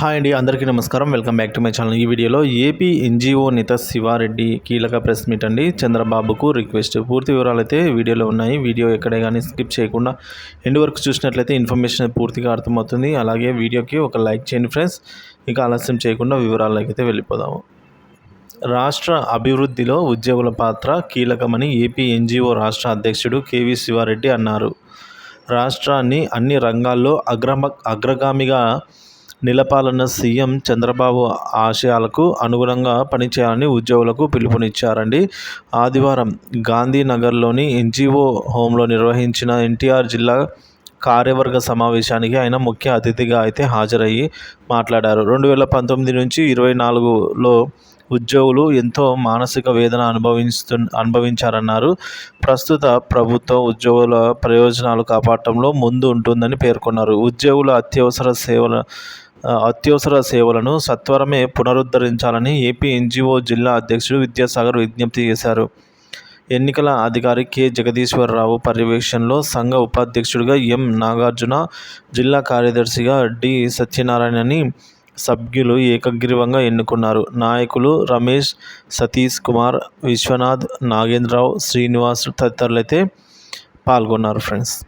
Hi అండి అందరికీ నమస్కారం. Welcome back to my channel. ఈ వీడియోలో ఏపీ ఎన్జిఓ నేత శివారెడ్డి కీలక ప్రెస్ మీట్ అండి. చంద్రబాబుకు రిక్వెస్ట్. పూర్తి వివరాలు అయితే వీడియోలో ఉన్నాయి. వీడియో ఎక్కడే కానీ స్కిప్ చేయకుండా ఎండ్ వరకు చూసినట్లయితే ఇన్ఫర్మేషన్ పూర్తిగా అర్థమవుతుంది. అలాగే వీడియోకి ఒక లైక్ చేయండి ఫ్రెండ్స్. ఇంకా ఆలస్యం చేయకుండా వివరాల్లోకి అయితే వెళ్ళిపోదాము రాష్ట్ర అభివృద్ధిలో ఉద్యోగుల పాత్ర కీలకమని ఏపీ ఎన్జిఓ రాష్ట్ర అధ్యక్షుడు కేవీ శివారెడ్డి అన్నారు. రాష్ట్రాన్ని అన్ని రంగాల్లో అగ్రమ అగ్రగామిగా నిలపాలన్న సీఎం చంద్రబాబు ఆశయాలకు అనుగుణంగా పనిచేయాలని ఉద్యోగులకు పిలుపునిచ్చారండి. ఆదివారం గాంధీనగర్లోని ఎన్జిఓ హోంలో నిర్వహించిన ఎన్టీఆర్ జిల్లా కార్యవర్గ సమావేశానికి ఆయన ముఖ్య అతిథిగా అయితే హాజరయ్యి మాట్లాడారు. రెండు వేల పంతొమ్మిది నుంచి ఇరవై నాలుగులో ఉద్యోగులు ఎంతో మానసిక వేదన అనుభవిస్తు అనుభవించారన్నారు. ప్రస్తుత ప్రభుత్వ ఉద్యోగుల ప్రయోజనాలు కాపాడటంలో ముందు ఉంటుందని పేర్కొన్నారు. ఉద్యోగుల అత్యవసర సేవల అత్యవసర సేవలను సత్వరమే పునరుద్ధరించాలని ఏపీ ఎన్జిఓ జిల్లా అధ్యక్షుడు విద్యాసాగర్ విజ్ఞప్తి చేశారు. ఎన్నికల అధికారి కె. జగదీశ్వరరావు పర్యవేక్షణలో సంఘ ఉపాధ్యక్షుడిగా ఎం. నాగార్జున జిల్లా కార్యదర్శిగా డి. సత్యనారాయణని సభ్యులు ఏకగ్రీవంగా ఎన్నుకున్నారు. నాయకులు రమేష్ సతీష్ కుమార్ విశ్వనాథ్ నాగేంద్రరావు శ్రీనివాస్ తదితరులైతే పాల్గొన్నారు ఫ్రెండ్స్.